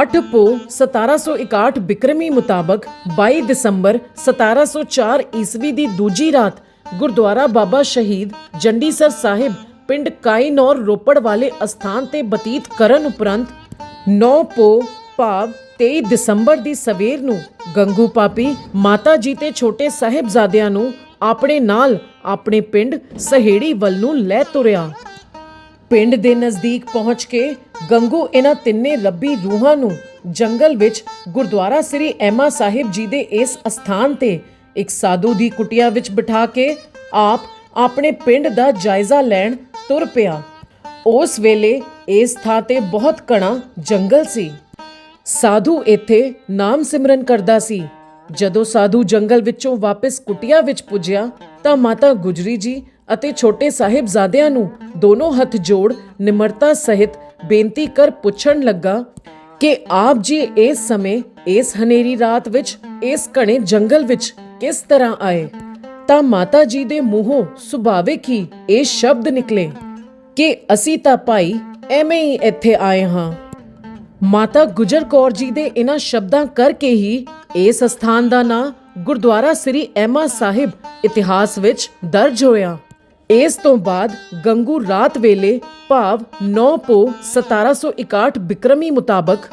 8 ਪੋ 1761 ਬਿਕਰਮੀ ਮੁਤਾਬਕ 22 ਦਸੰਬਰ 1704 ਈਸਵੀ ਦੀ ਦੂਜੀ ਰਾਤ ਗੁਰਦੁਆਰਾ ਬਾਬਾ ਸ਼ਹੀਦ ਜੰਡੀਸਰ ਸਾਹਿਬ ਪਿੰਡ ਕਾਈਨੌਰ ਰੋਪੜ ਵਾਲੇ ਅਸਥਾਨ ਤੇ ਬਤੀਤ ਕਰਨ ਉਪਰੰਤ 9 ਪੋ ਭਾਵ 23 ਦਸੰਬਰ ਦੀ ਸਵੇਰ ਨੂੰ ਗੰਗੂ ਪਾਪੀ ਮਾਤਾ ਜੀ ਤੇ ਛੋਟੇ ਸਾਹਿਬਜ਼ਾਦਿਆਂ ਨੂੰ ਆਪਣੇ ਨਾਲ ਆਪਣੇ ਪਿੰਡ ਸਹੇੜੀ ਵੱਲ ਨੂੰ ਲੈ ਤੁਰਿਆ। ਪਿੰਡ ਦੇ ਨਜ਼ਦੀਕ ਪਹੁੰਚ ਕੇ ਗੰਗੂ ਇਹਨਾਂ ਤਿੰਨੇ ਰੱਬੀ ਰੂਹਾਂ ਨੂੰ ਜੰਗਲ ਵਿੱਚ ਗੁਰਦੁਆਰਾ ਸ੍ਰੀ ਐਮਾ ਸਾਹਿਬ ਜੀ ਦੇ ਇਸ ਅਸਥਾਨ ਤੇ ਇੱਕ ਸਾਧੂ ਦੀ ਕੁਟਿਆ ਵਿੱਚ ਬਿਠਾ ਕੇ ਆਪ ਆਪਣੇ ਪਿੰਡ ਦਾ ਜਾਇਜ਼ਾ ਲੈਣ ਤੁਰ ਪਿਆ। ਉਸ ਵੇਲੇ ਇਸ ਥਾਂ ਤੇ ਬਹੁਤ ਘਣਾ ਜੰਗਲ ਸੀ। ਸਾਧੂ ਇੱਥੇ ਨਾਮ ਸਿਮਰਨ ਕਰਦਾ ਸੀ। ਜਦੋਂ ਸਾਧੂ ਜੰਗਲ ਵਿੱਚੋਂ ਵਾਪਸ ਕੁਟਿਆ ਵਿੱਚ ਪੁੱਜਿਆ ਤਾਂ ਮਾਤਾ ਗੁਜਰੀ ਜੀ ਅਤੇ ਛੋਟੇ ਸਾਹਿਬਜ਼ਾਦਿਆਂ ਨੂੰ ਦੋਨੋਂ ਹੱਥ ਜੋੜ ਨਿਮਰਤਾ ਸਹਿਤ ਬੇਨਤੀ ਕਰ ਪੁੱਛਣ ਲੱਗਾ ਕਿ ਆਪ ਜੀ ਇਸ ਸਮੇਂ, ਇਸ ਹਨੇਰੀ ਰਾਤ ਵਿੱਚ, ਇਸ ਘਣੇ ਜੰਗਲ ਵਿੱਚ ਕਿਸ ਤਰ੍ਹਾਂ ਆਏ? ਤਾਂ ਮਾਤਾ ਜੀ ਦੇ ਮੂੰਹੋਂ ਸੁਭਾਵਿਕ ਹੀ ਇਹ ਸ਼ਬਦ ਨਿਕਲੇ ਕਿ ਅਸੀਂ ਤਾਂ ਭਾਈ ਐਵੇਂ ਹੀ ਇੱਥੇ ਆਏ ਹਾਂ। ਮਾਤਾ ਗੁਜਰ ਕੌਰ ਜੀ ਦੇ ਇਹਨਾਂ ਸ਼ਬਦਾਂ ਕਰਕੇ ਹੀ ਇਸ ਸਥਾਨ ਦਾ ਨਾਂ ਗੁਰਦੁਆਰਾ ਸ੍ਰੀ ਐਮਾ ਸਾਹਿਬ ਇਤਿਹਾਸ ਵਿੱਚ ਦਰਜ ਹੋਇਆ। ਇਸ ਤੋਂ ਬਾਅਦ ਗੰਗੂ ਰਾਤ ਵੇਲੇ ਭਾਵ 9 ਪੋ 1761 ਬਿਕਰਮੀ ਮੁਤਾਬਕ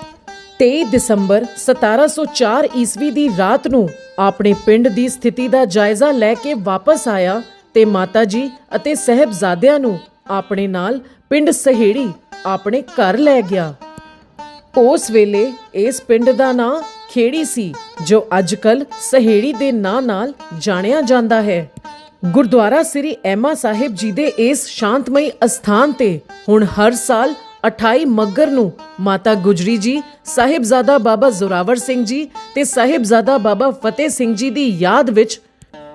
23 ਦਸੰਬਰ 1704 ਈਸਵੀ ਦੀ ਰਾਤ ਨੂੰ ਆਪਣੇ ਪਿੰਡ ਦੀ ਸਥਿਤੀ ਦਾ ਜਾਇਜ਼ਾ ਲੈ ਕੇ ਵਾਪਸ ਆਇਆ ਤੇ ਮਾਤਾ ਜੀ ਅਤੇ ਸਹਿਬਜ਼ਾਦਿਆਂ ਨੂੰ ਆਪਣੇ ਨਾਲ ਪਿੰਡ ਸਹੇੜੀ ਆਪਣੇ ਘਰ ਲੈ ਗਿਆ। ਉਸ ਵੇਲੇ ਇਸ ਪਿੰਡ ਦਾ ਨਾਂ ਖੇੜੀ ਸੀ, ਜੋ ਅੱਜਕੱਲ ਸਹੇੜੀ ਦੇ ਨਾਂ ਨਾਲ ਜਾਣਿਆ ਜਾਂਦਾ ਹੈ। ਗੁਰਦੁਆਰਾ ਸ੍ਰੀ ਐਮਾ ਸਾਹਿਬ ਜੀ ਦੇ ਇਸ ਸ਼ਾਂਤਮਈ ਅਸਥਾਨ ਤੇ ਹੁਣ ਹਰ ਸਾਲ 28 ਮੱਗਰ ਨੂੰ ਮਾਤਾ ਗੁਜਰੀ ਜੀ, ਸਾਹਿਬਜ਼ਾਦਾ ਬਾਬਾ ਜ਼ੋਰਾਵਰ ਸਿੰਘ ਜੀ ਤੇ ਸਾਹਿਬਜ਼ਾਦਾ ਬਾਬਾ ਫਤਿਹ ਸਿੰਘ ਜੀ ਦੀ ਯਾਦ ਵਿੱਚ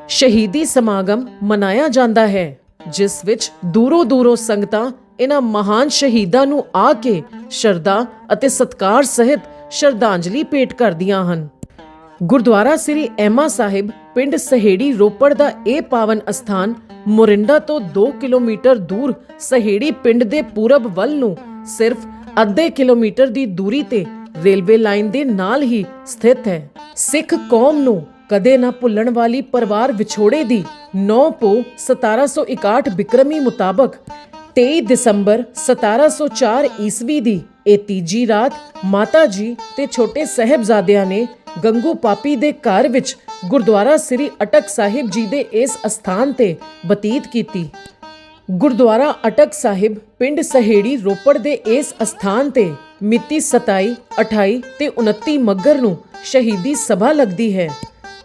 ਸ਼ਹੀਦੀ ਸਮਾਗਮ ਮਨਾਇਆ ਜਾਂਦਾ ਹੈ, ਜਿਸ ਵਿੱਚ ਦੂਰੋਂ ਦੂਰੋਂ ਸੰਗਤਾਂ ਇਹਨਾਂ ਮਹਾਨ ਸ਼ਹੀਦਾਂ ਨੂੰ ਆ ਕੇ ਸ਼ਰਧਾ ਅਤੇ ਸਤਕਾਰ ਸਹਿਤ ਸ਼ਰਧਾਂਜਲੀ ਭੇਟ ਕਰਦੀਆਂ ਹਨ। ਗੁਰਦੁਆਰਾ ਸ੍ਰੀ ਐਮਾ ਸਾਹਿਬ, ਪਿੰਡ ਸਹੇੜੀ ਰੋਪੜ ਦਾ ਇਹ ਪਾਵਨ ਅਸਥਾਨ ਮੋਰਿੰਡਾ ਤੋਂ 2 ਕਿਲੋਮੀਟਰ ਦੂਰ ਸਹੇੜੀ ਪਿੰਡ ਦੇ ਪੂਰਬ ਵੱਲ ਨੂੰ ਸਿਰਫ ਅੱਧੇ ਕਿਲੋਮੀਟਰ ਦੀ ਦੂਰੀ ਤੇ ਰੇਲਵੇ ਲਾਈਨ ਦੇ ਨਾਲ ਹੀ ਸਥਿਤ ਹੈ। ਸਿੱਖ ਕੌਮ ਨੂੰ ਕਦੇ ਨਾ ਭੁੱਲਣ ਵਾਲੀ ਪਰਿਵਾਰ ਵਿਛੋੜੇ ਦੀ 9 ਪੋ 1761 ਬਿਕਰਮੀ ਮੁਤਾਬਕ 23 ਦਸੰਬਰ 1704 ਈਸਵੀ ਦੀ ਇਹ ਤੀਜੀ ਰਾਤ ਮਾਤਾ ਜੀ ਤੇ ਛੋਟੇ ਸਹਿਬਜ਼ਾਦਿਆਂ ਨੇ ਗੰਗੂ ਪਾਪੀ ਦੇ ਘਰ ਵਿੱਚ ਗੁਰਦੁਆਰਾ ਸ੍ਰੀ ਅਟਕ ਸਾਹਿਬ ਜੀ ਦੇ ਇਸ ਅਸਥਾਨ ਤੇ ਬਤੀਤ ਕੀਤੀ। ਗੁਰਦੁਆਰਾ ਅਟਕ ਸਾਹਿਬ ਪਿੰਡ ਸਹੇੜੀ ਰੋਪੜ ਦੇ ਇਸ ਅਸਥਾਨ ਤੇ ਮਿਤੀ 27 28 ਤੇ 29 ਮੱਗਰ ਨੂੰ ਸ਼ਹੀਦੀ ਸਭਾ ਲੱਗਦੀ ਹੈ,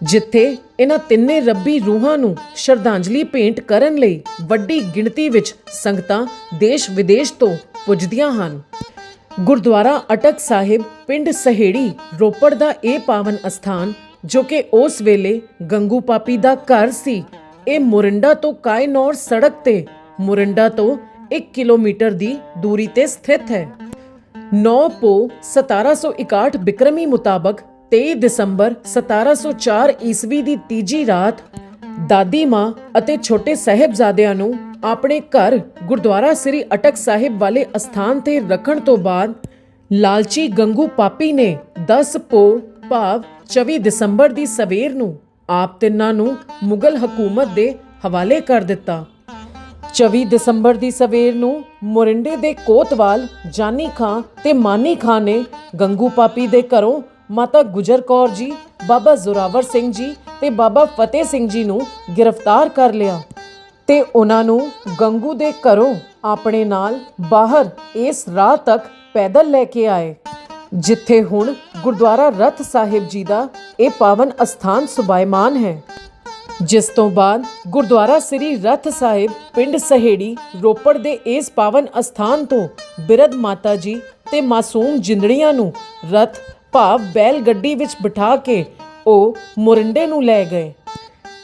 ਜਿੱਥੇ ਇਹਨਾਂ ਤਿੰਨੇ ਰੱਬੀ ਰੂਹਾਂ ਨੂੰ ਸ਼ਰਧਾਂਜਲੀ ਭੇਂਟ ਕਰਨ ਲਈ ਵੱਡੀ ਗਿਣਤੀ ਵਿੱਚ ਸੰਗਤਾਂ ਦੇਸ਼ ਵਿਦੇਸ਼ ਤੋਂ ਪੁੱਜਦੀਆਂ ਹਨ। ਗੁਰਦੁਆਰਾ ਅਟਕ ਸਾਹਿਬ, ਪਿੰਡ ਸਹੇੜੀ, ਰੋਪੜ ਦਾ ਇਹ ਪਾਵਨ ਅਸਥਾਨ, ਜੋ ਕਿ ਉਸ ਵੇਲੇ ਗੰਗੂ ਪਾਪੀ ਦਾ ਘਰ ਸੀ, ਇਹ ਮੁਰਿੰਡਾ ਤੋਂ ਕਾਇਨੌਰ ਸੜਕ ਤੇ, ਮੁਰਿੰਡਾ ਤੋਂ 1 ਕਿਲੋਮੀਟਰ ਦੀ ਦੂਰੀ ਤੇ ਸਥਿਤ ਹੈ। 9 ਪੋ 1761 ਬਿਕਰਮੀ ਮੁਤਾਬਕ 23 ਦਸੰਬਰ 1704 ਈਸਵੀ ਦੀ ਤੀਜੀ ਰਾਤ ਦਾਦੀ ਮਾਂ ਅਤੇ ਛੋਟੇ ਸਹਿਬਜ਼ਾਦਿਆਂ ਨੂੰ ਆਪਣੇ ਘਰ ਗੁਰਦੁਆਰਾ ਸ੍ਰੀ ਅਟਕ ਸਾਹਿਬ ਵਾਲੇ ਅਸਥਾਨ ਤੇ ਰੱਖਣ ਤੋਂ ਬਾਅਦ ਲਾਲਚੀ ਗੰਗੂ ਪਾਪੀ ਨੇ 10 ਪੋ ਭਾਵ 24 ਦਸੰਬਰ ਦੀ ਸਵੇਰ ਨੂੰ ਆਪ ਤਿੰਨਾਂ ਨੂੰ ਮੁਗਲ ਹਕੂਮਤ ਦੇ ਹਵਾਲੇ ਕਰ ਦਿੱਤਾ। 24 ਦਸੰਬਰ ਦੀ ਸਵੇਰ ਨੂੰ ਮੋਰਿੰਡੇ ਦੇ ਕੋਤਵਾਲ ਜਾਨੀ ਖਾਂ ਤੇ ਮਾਨੀ ਖਾਂ ਨੇ ਗੰਗੂ ਪਾਪੀ ਦੇ ਘਰੋਂ ਮਾਤਾ ਗੁਜਰ ਕੌਰ ਜੀ, ਬਾਬਾ ਜ਼ੋਰਾਵਰ ਸਿੰਘ ਜੀ ਤੇ ਬਾਬਾ ਫਤਿਹ ਸਿੰਘ ਜੀ ਨੂੰ ਗ੍ਰਿਫਤਾਰ ਕਰ ਲਿਆ। ਤੇ ਉਹਨਾਂ ਨੂੰ ਗੰਗੂ ਦੇ ਘਰੋਂ ਆਪਣੇ ਨਾਲ ਬਾਹਰ ਇਸ ਰਾਹ ਤੱਕ ਪੈਦਲ ਲੈ ਕੇ ਆਏ, ਜਿੱਥੇ ਹੁਣ ਗੁਰਦੁਆਰਾ ਰਥ ਸਾਹਿਬ ਜੀ ਦਾ ਇਹ ਪਾਵਨ ਅਸਥਾਨ ਸੁਭਾਇਮਾਨ ਹੈ, ਜਿਸ ਤੋਂ ਬਾਅਦ ਗੁਰਦੁਆਰਾ ਸ੍ਰੀ ਰਥ ਸਾਹਿਬ ਪਿੰਡ ਸਹੇੜੀ ਰੋਪੜ ਦੇ ਇਸ ਪਾਵਨ ਅਸਥਾਨ ਤੋਂ ਬਿਰਧ ਮਾਤਾ ਜੀ ਤੇ ਮਾਸੂਮ ਜਿੰਦੜੀਆਂ ਨੂੰ ਰਥ ਭਾਵ ਬੈਲ ਗੱਡੀ ਵਿੱਚ ਬਿਠਾ ਕੇ ਉਹ ਮੁਰਿੰਡੇ ਨੂੰ ਲੈ ਗਏ।